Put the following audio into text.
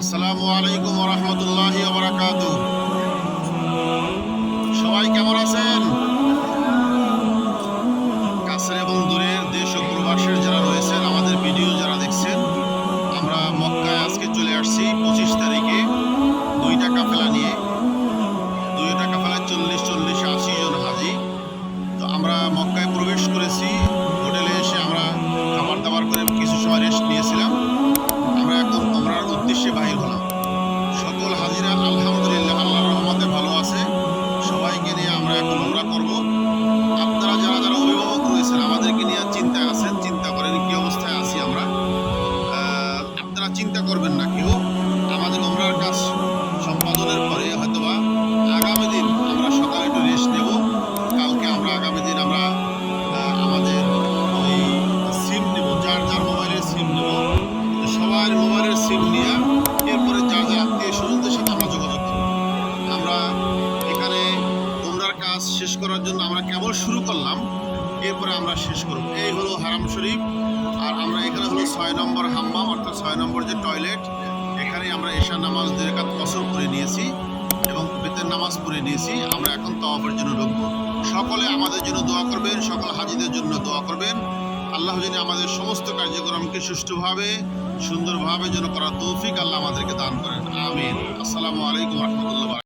আসসালামু আলাইকুম রহমতুল্লাহি বারাকাতু সবাই কেমন আছেন? কাছের এবং দূরের দেশ ও প্রবাসের যারা রয়েছেন, আমাদের ভিডিও যারা দেখছেন, আমরা মক্কায় আজকে চলে আসছি পঁচিশ তারিখে দুইটা কাফেলা নিয়ে। দুইটা কাফেলায় চল্লিশ চল্লিশ আশি জন হাজি। তো আমরা মক্কায় সকল হাজিরা আলহামদুলিল্লাহ, আল্লাহর রহমতে ভালো আছে। সবাইকে নিয়ে আমরা এখন ওমরা করব। আপনারা যারা যারা অভিভাবক রয়েছেন আমাদেরকে নিয়ে চিন্তায় আছেন, চিন্তা করেন কি অবস্থায় আছি আমরা। আপনারা চিন্তা করবেন না কেউ। আমাদের ওমরার কাজ সম্পাদনের পরে হয়তোবা আগামী দিন আমরা সকালে একটু রেস্ট নেব। কালকে আমরা, আগামী দিন আমরা আমাদের ওই সিম নেব, যার যার মোবাইলের সিম নেব। সবার মোবাইলের সিম নিয়ে শেষ করার জন্য আমরা কেবল শুরু করলাম, এরপরে আমরা শেষ করব। এই হলো হারাম শরীফ, আর আমরা এখানে হলো ছয় নম্বর হাম্মাম, অর্থাৎ ছয় নম্বর যে টয়লেট এখানে আমরা এশার নামাজ দুই কসর করে নিয়েছি এবং বেতের নামাজ পড়ে নিয়েছি। আমরা এখন তওয়াফের জন্য ঢুকবো। সকলে আমাদের জন্য দোয়া করবেন, সকল হাজিদের জন্য দোয়া করবেন। আল্লাহ যেন আমাদের সমস্ত কার্যক্রমকে সুষ্ঠুভাবে, সুন্দরভাবে যেন করার তৌফিক আল্লাহ আমাদেরকে দান করেন। আমিন। আসসালামু আলাইকুম রহমতুল্লাহ